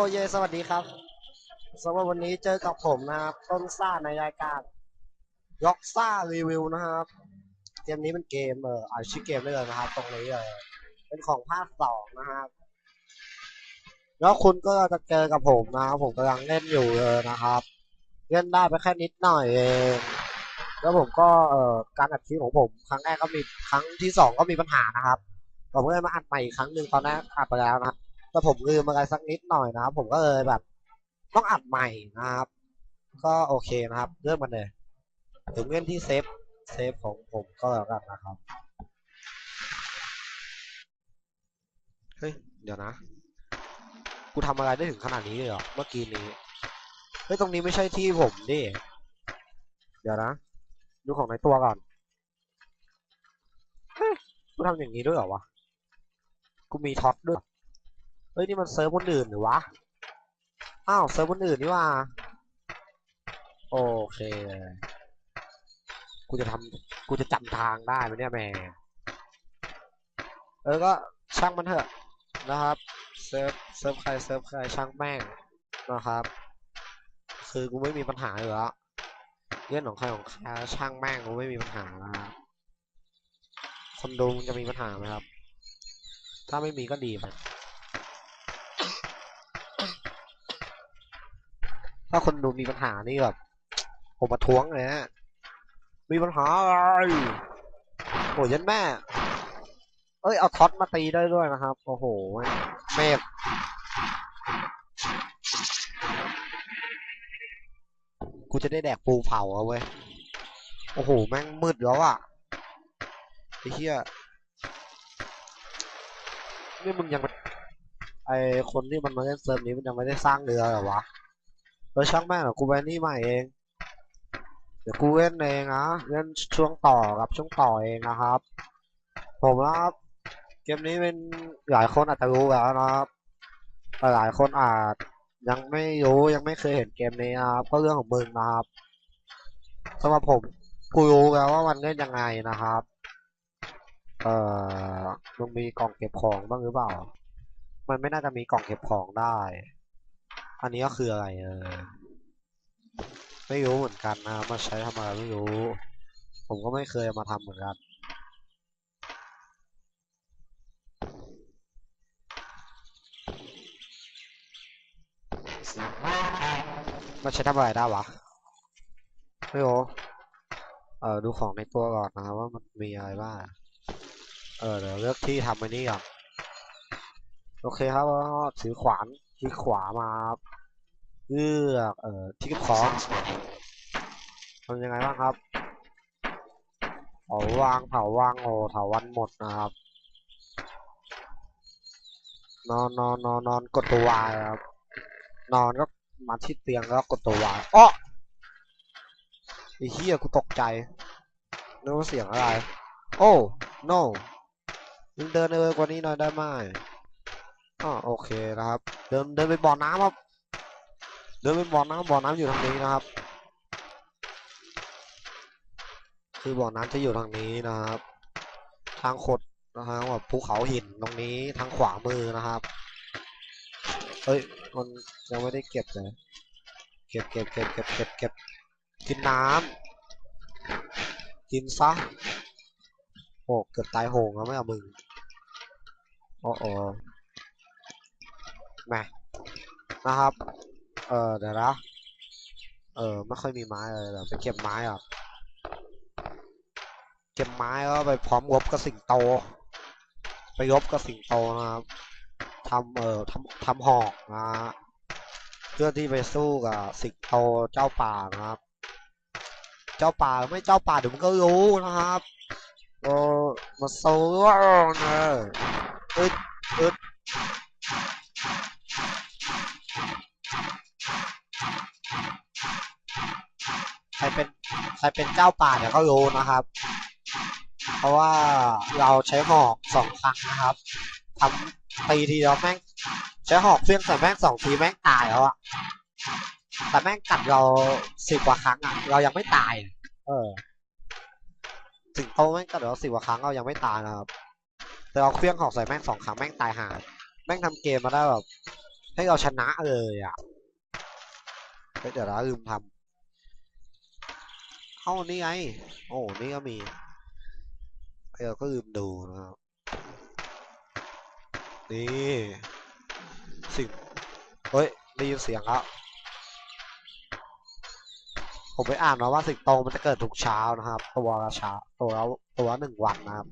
เยโอเย สวัสดีครับสำหรับวันนี้เจอกับผมนะครับ ต้นซ่าในรายการล็อกซ่ารีวิวนะครับ เกมนี้เป็นเกมเอออาชื่อเกมได้เลยนะครับ ตรงนี้เลยเป็นของภาคสองนะครับ แล้วคุณก็จะเจอกับผมนะครับผมกำลังเล่นอยู่เลยนะครับ เล่นได้ไปแค่นิดหน่อยเองแล้วผมก็เอ่อการอัดคลิปของผม ครั้งแรกก็มีครั้งที่สองก็มีปัญหานะครับผมก็เลยมาอัดใหม่อีกครั้งหนึ่งตอนแรกอัดไปแล้วนะครับ แต่ผมลืมอะไรสักนิดหน่อยนะครับ ผมก็เลยแบบ ต้องอัดใหม่นะครับ ก็โอเคนะครับเริ่มมันเลยถึงเล่นที่เซฟเซฟของผมก็แล้วกันนะครับเฮ้ยเดี๋ยวนะ กูทำอะไรได้ถึงขนาดนี้เลยเหรอเมื่อกี้นี้เฮ้ยตรงนี้ไม่ใช่ที่ผมดิเดี๋ยวนะดูของในตัวก่อนเฮ้ยกูทำอย่างนี้ด้วยเหรอวะ กูมีท็อตด้วย เฮ้ยนี่มันเซิร์ฟคนอื่นหรือวะ อ้าวเซิร์ฟคนอื่นนี่ว่า โอเค กูจะทำกูจะจำทางได้ไหมเนี่ยแม่เออก็ช่างมันเถอะนะครับ เซิร์ฟเซิร์ฟใครเซิร์ฟใครช่างแม่งนะครับ คือกูไม่มีปัญหาอยู่แล้วเรื่องของใครของใครช่างแม่งกูไม่มีปัญหานะครับคนดูมึงจะมีปัญหาไหมครับ ถ้าไม่มีก็ดีไป ถ้าคนดูมีปัญหานี่แบบผมมาท้วงเลยฮะมีปัญหาอะไรโอ้ยยันแม่ เอ้ยเอาท็อตมาตีได้ด้วยนะครับ โอ้โหเมฟกูจะได้แดกปูเผาเอาเว้ย โอ้โห แม่งมืดแล้วอะไอ้เหี้ยนี่มึงยังไอคนที่มันมาเล่นเซิร์ฟนี้มันยังไม่ได้สร้างเรือเหรอวะ เออช่างแม่งเหรอกูไปนี่ใหม่เอง เดี๋ยวกูเล่นเองนะเล่นช่วงต่อกับช่วงต่อเองนะครับ ผมนะครับเกมนี้เป็นหลายคนอาจจะรู้แล้วนะครับแต่หลายคนอาจยังไม่รู้ยังไม่เคยเห็นเกมนี้นะครับก็เรื่องของมึงนะครับสำหรับผมกูรู้แล้วว่ามันเล่นยังไงนะครับ เอ่อมึงมีกล่องเก็บของบ้างหรือเปล่า มันไม่น่าจะมีกล่องเก็บของได้ อันนี้ก็คืออะไรเออไม่รู้เหมือนกันนะมาใช้ทำอะไรไม่รู้ ผมก็ไม่เคยมาทำเหมือนกันมันใช้ทำอะไรได้วะไม่รู้เออดูของในตัวก่อนนะครับว่ามันมีอะไรบ้าง เออเดี๋ยวเลือกที่ทำไอ้นี่ก่อน โอเคครับก็ถือขวานที่ขวามาเลือกเอ่อที่เก็บของทำยังไงบ้างครับเผาวางเผาวางโอ้เผาวันหมดนะครับนอนนอนนอนนอนกดตัววายครับ นอนก็มาที่เตียงแล้วกดตัววายอ้อไอ้เหี้ยกูตกใจนึกว่าเสียงอะไร โอ้ no มึงเดินเร็วกว่านี้หน่อยได้ไหม อ๋อโอเคนะครับ เดินเดินไปบ่อน้ำครับ เดินไปบ่อน้ำบ่อน้ำอยู่ทางนี้นะครับ คือบ่อน้ำจะอยู่ทางนี้นะครับ ทางขดนะครับแบบภูเขาหินตรงนี้ทางขวามือนะครับเฮ้ยมันยังไม่ได้เก็บเลยเก็บเก็บเก็บเก็บเก็บเก็บกินน้ำกินซะโอ้เกือบตายโหงแล้วไม่เอามึงโอ้โอ แหมนะครับ เออเดี๋ยวนะเออไม่ค่อยมีไม้เลยเดี๋ยวไปเก็บไม้อะเก็บไม้แล้วไปพร้อมรบกับสิงโต ไปรบกับสิงโตนะครับทำเอ่อทำทำหอกนะเพื่อที่ไปสู้กับสิงโตเจ้าป่านะครับ เจ้าป่าไม่เจ้าป่าเดี๋ยวมึงก็รู้นะครับโอ้มาโซ่นะอึดอึดใครเป็น ใครเป็นเจ้าป่าเดี๋ยวก็รู้นะครับ เพราะว่าเราใช้หอกสองครั้งนะครับทำตีทีเดียวแม่งใช้หอกเพี้ยงใส่แม่งสองทีแม่งตายแล้วอะแต่แม่งกัดเราสิบกว่าครั้งอะเรายังไม่ตาย เออสิงโตแม่งกัดเราสิบกว่าครั้งเรายังไม่ตายนะครับ แต่เราเคลี้ยงหอกใส่แม่งสองครั้งแม่งตายหาแม่งทำเกมมาได้แบบให้เราชนะเลยอะเฮ้ยเดี๋ยวนะลืมทำ เอ้านี่ไง โอ้ นี่ก็มีเออก็ลืมดูนะครับ นี่สิ่งเฮ้ย ได้ยินเสียงแล้ว ผมไปอ่านมาว่าสิงโตมันจะเกิดทุกเช้านะครับ ตัวละเช้าตัวละตัวละหนึ่งวันนะครับ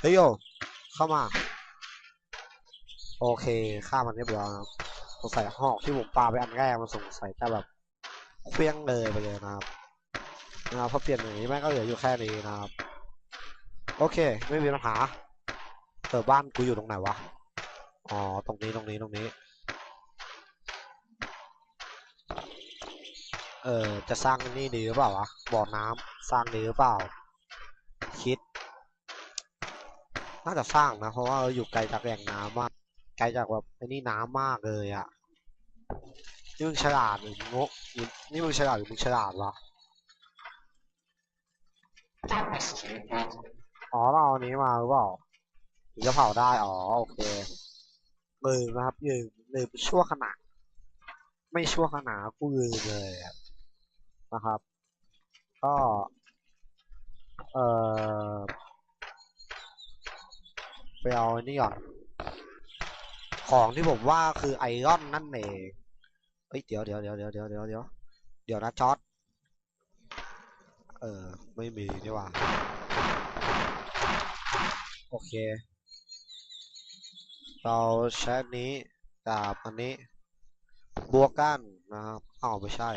เฮ้ยโยเข้ามา โอเคฆ่ามันเรียบร้อยนะครับสงสัยหอกที่ผมปาไปอันแรกมันสงสัยจะแบบเคลี้ยงเลยไปเลยนะครับ นะครับเพราะเปลี่ยนอย่างนี้แม่งก็เหลืออยู่แค่นี้นะครับ โอเค ไม่มีปัญหาเออบ้านกูอยู่ตรงไหนวะ อ๋อ ตรงนี้ตรงนี้ตรงนี้ เออจะสร้างนี่ดีหรือเปล่าวะ บ่อน้ำสร้างดีหรือเปล่า คิด น่าจะสร้างนะ เพราะว่าเราอยู่ไกลจากแหล่งน้ำมาก ไกลจากแบบไอ้นี่น้ำมากเลยอะนี่มึงฉลาดหรือมึงโง่นี่นี่มึงฉลาดหรือมึงฉลาดวะ อ๋อเราเอานี้มาหรือเปล่าถึงจะเผาได้ อ๋อ โอเคมือนะครับยืมลืมชั่วขนาดไม่ชั่วขนาดกูยืมเลยนะครับ ก็ เออไปเอาอนี่ก่อน ของที่ผมว่าคือไอรอนนั่นเองเฮ้ยเดี๋ยวเดี๋ยวเดี๋ยวเดี๋ยวเดี๋ยวเดี๋ยวเดี๋ยวนะจอด เออ ไม่มีนี่หว่า โอเค เราใช้อันนี้กับอันนี้บวกกันนะครับอ้าวไม่ใช่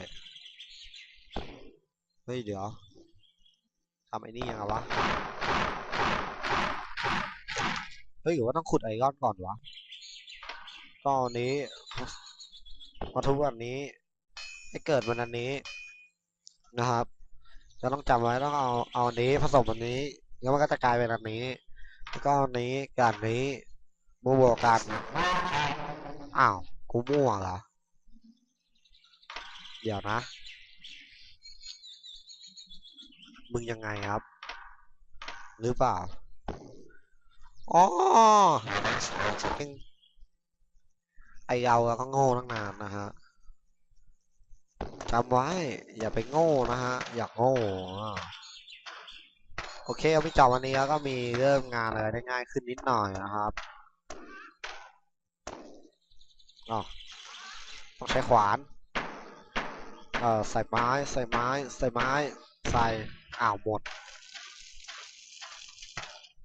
เฮ้ย เดี๋ยวทำไอ้นี่ยังไงวะ เฮ้ยหรือว่าต้องขุดไอรอนก่อนวะก็อันนี้มาทุกวันนี้ให้เกิดวันอันนี้นะครับ จะต้องจำไว้ต้องเอาเอาอันนี้ผสมอันนี้ แล้วมันก็จะกลายเป็นอันนี้ แล้วก็อันนี้กับอันนี้บวกกันอ้าวกูมั่วเหรอเดี๋ยวนะ มึงยังไงครับ หรือเปล่าอ๋อไอเราอะก็โง่ตั้งนานนะฮะ จำไว้ อย่าไปโง่นะฮะ อย่าโง่โอเคเอาไปจบวันนี้แล้วก็มีเริ่มงานอะไรได้ง่ายขึ้นนิดหน่อยนะครับอ๋อต้องใช้ขวาน เอ่อใส่ไม้ใส่ไม้ใส่ไม้ใส่อ้าวหมด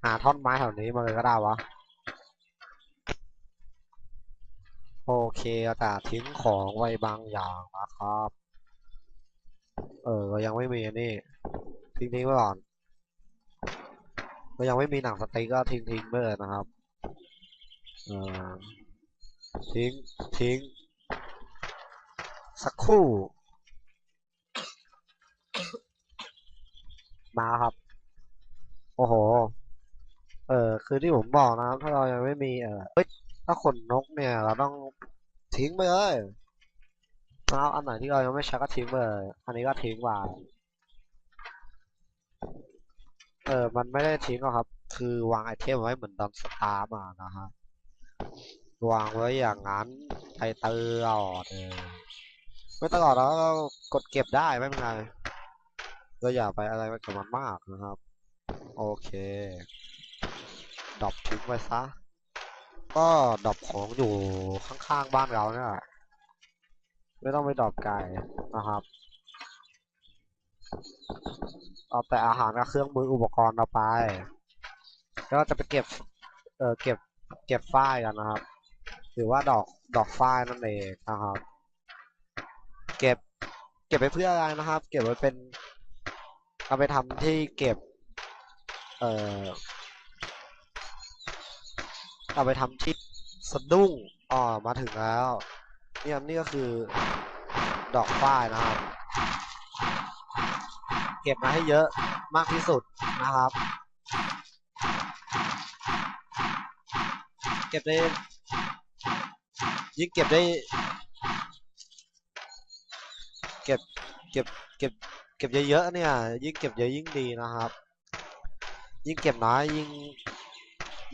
หาท่อนไม้แถวนี้มาเลยก็ได้วะ โอเคแต่ทิ้งของไว้บางอย่างนะครับ เออยังไม่มีนี่ ทิ้งทิ้งไว้ก่อนเรายังไม่มีหนังสติ๊กก็ทิ้งทิ้งไปเลยนะครับเออทิ้งทิ้ง สักครู่ มาครับ โอ้โห เออคือที่ผมบอกนะครับ ถ้าเรายังไม่มีเออเฮ้ย ถ้าขนนกเนี่ย เราต้องทิ้งไปเลยนะครับอันไหนที่เรายังไม่ใช้ก็ทิ้งไปเลยอันนี้ก็ทิ้งไปเออ มันไม่ได้ทิ้งหรอกครับ คือวางไอเทมไว้เหมือนตอนสตาร์มานะฮะ วางไว้อย่างนั้นไปตลอดเออไม่ตลอดแล้วก็กดเก็บได้ไม่เป็นไรเราอย่าไปอะไรกับมันมากนะครับ โอเคดรอปทิ้งไว้ซะ ก็ดรอปของอยู่ข้างๆบ้านเราเนี่ยแหละไม่ต้องไปดรอปไกลนะครับเอาแต่อาหารกับเครื่องมืออุปกรณ์เราไป แล้วจะไปเก็บ เออเก็บ เก็บฝ้ายกันนะครับ หรือว่าดอกดอกฝ้ายนั่นเองนะครับ เก็บ เก็บไปเพื่ออะไรนะครับ เก็บไว้เป็นเอาไปทำที่เก็บ เอ่อ เอาไปทำที่สะดุ้งอ๋อมาถึงแล้วเนี่ยนี่ก็คือ ดอกฝ้ายนะครับ เก็บมาให้เยอะมากที่สุดนะครับ เก็บได้ยิ่งเก็บได้ เก็บเก็บเก็บเก็บเยอะๆเนี่ย ยิ่งเก็บเยอะยิ่งดีนะครับ ยิ่งเก็บน้อยยิ่ง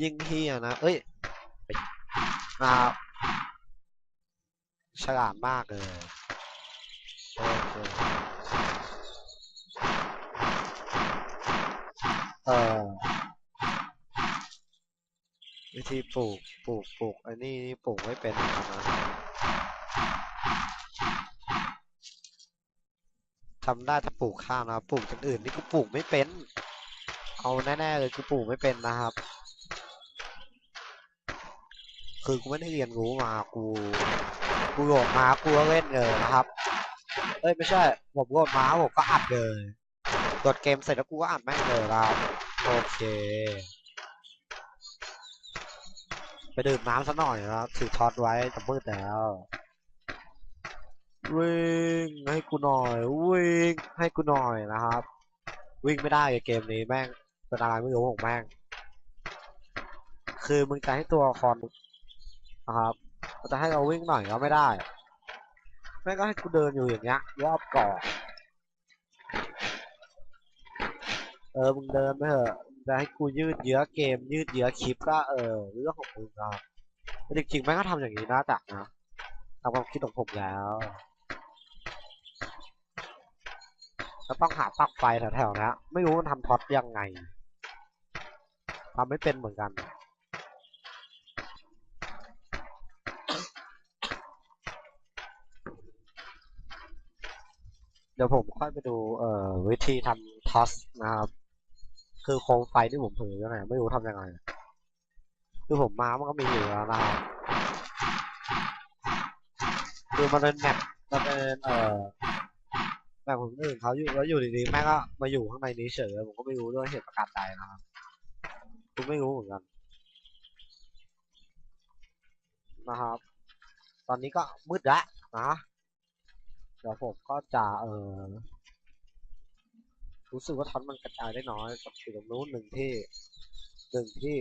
ยิ่งเฮียนะเอ้ย ครับ ฉลาดมากเลยโอเคเออวิธีปลูก ปลูก ปลูกอ้นี่นี่ปลูกไม่เป็นเหมือนกันนะทำได้แต่ปลูกข้าวนะ ปลูกอย่างอื่นนี่กูปลูกไม่เป็น เอาแน่ๆเลยกูปลูกไม่เป็นนะครับ คือกูไม่ได้เรียนรู้มากูกูโหลดมากูก็เล่นเลยนะครับ เอ้ยไม่ใช่ผมโหลดมาผมก็อัดเลยโหลดเกมเสร็จแล้วกูก็อัดแม่งเลยครับโอเค ไปดื่มน้ำซะหน่อยนะครับถือท็อตไว้จะมืดแล้ววิ่งให้กูหน่อยวิ่งให้กูหน่อยนะครับ วิ่งไม่ได้เกมนี้แม่งเป็นอะไรไม่รู้ของแม่ง คือมึงจะให้ตัวละคร นะครับจะให้เราวิ่งหน่อยก็ไม่ได้แม่ก็ให้กูเดินอยู่อย่างเงี้ยรอบเกาะเออมึงเดินไปเถอะมึงจะให้กูยืดเยื้อเกม ยืดเยื้อคลิปก็เออเรื่องของมึงครับแต่จริงๆแม่ก็ทำอย่างนี้นะจักนะตามความคิดของผมแล้วก็ต้องหาปลั๊กไฟแถวๆนะไม่รู้มันทำท็อตยังไงทำไม่เป็นเหมือนกัน เดี๋ยวผมค่อยไปดูเอ่อวิธีทำทอสนะครับ คือโคมไฟที่ผมถือยังไงไม่รู้ทำยังไง คือผมมามันก็มีอยู่แล้วนะคือมันเป็นแมปมันเป็นเอ่อแมปของคนอื่นเขาอยู่แล้วอยู่ดีๆแม่ก็มาอยู่ข้างในนี้เฉยผมก็ไม่รู้ด้วยเหตุประการใดนะครับกูไม่รู้เหมือนกันนะครับ ตอนนี้ก็มืดแล้วนะ เดี๋ยวผมก็จะเออรู้สึกว่าท็อตมันกระจายได้น้อยกับที่ตรงนู้นหนึ่งที่หนึ่งที่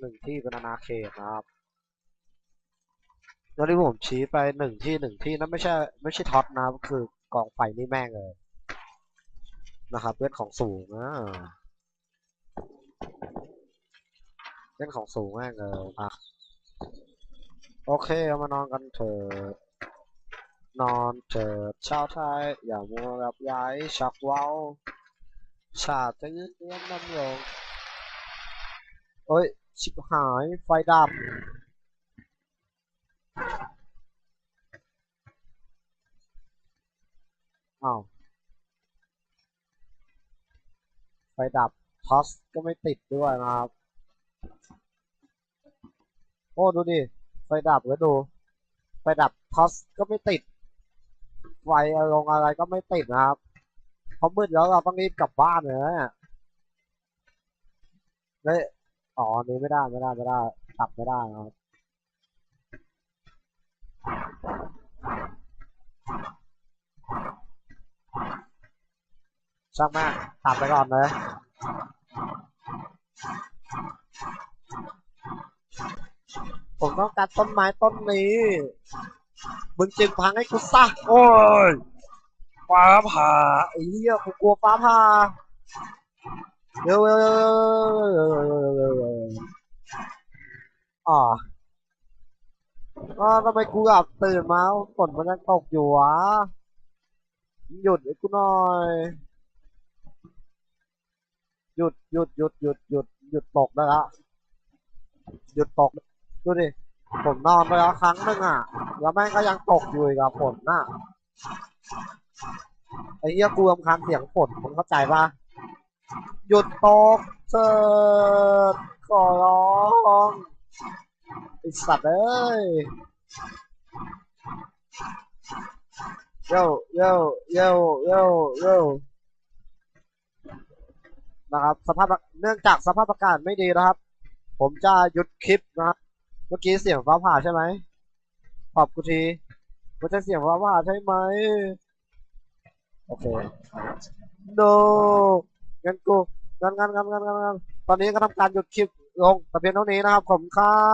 หนึ่งที่เป็นอาณาเขตนะครับแล้วที่ผมชี้ไปหนึ่งที่หนึ่งที่นั่นไม่ใช่ไม่ใช่ท็อตนะครับคือกองไฟนี่แม่งเลยนะครับเล่นของสูงนะเล่นของสูงแม่งเลยอะโอเคเอามานอนกันเถอะ นอนเถิดชาวไทย อย่ามัวกับย้ายชักเว้า ชาติจะยืดเยื้อนน้ำลงเอ้ย ชิบหายไฟดับอ้าวไฟดับทอสก็ไม่ติดด้วยนะครับ โอ้ ดูดิ ไฟดับก็ดู ไฟดับทอสก็ไม่ติด ไฟลงอะไรก็ไม่ติดนะครับเพราะมืดแล้วเราต้องรีบกลับบ้านเลยนะเฮ้ยอ๋อนี้ไม่ได้ไม่ได้ไม่ได้กลับไม่ได้นะครับช่างม่งกลับไปก่อนเลยผมต้องการต้นไม้ต้นนี้ มึงจึงพังให้กูซะโอ้ยฟ้าผ่าไอ้เหี้ยกูกลัวฟ้าผ่าเร็วเร็วเร็วอ๋อทำไมกูหลับตื่นมาฝนมันยังตกอยู่วะหยุดไอ้กูหน่อยหยุดหยุดหยุดหยุดหยุดหยุดตกนะฮะหยุดตกดูดิ ผมนอนไปแล้วครั้งหนึ่งอะ แล้วแม่งก็ยังตกอยู่อีกอะฝนน่ะไอ้เหี้ยกูรำคาญเสียงฝนมึงเข้าใจปะหยุดตกเถิดขอร้องไอสัตว์เอ้ยโยโยโยโยโยนะครับสภาพเนื่องจากสภาพอากาศไม่ดีนะครับ ผมจะหยุดคลิปนะครับ มื่อกี้เสียงฟ้าผ่าใช่ไหมขอบกูทีมันจะเสียงฟ้าผ่าใช่ไหมโอเค no งั้นกูงั้นงั้นงั้นงั้นงั้นตอนนี้ก็ทำการหยุดคลิปลงแต่เพียงเท่านี้นะครับผมครับ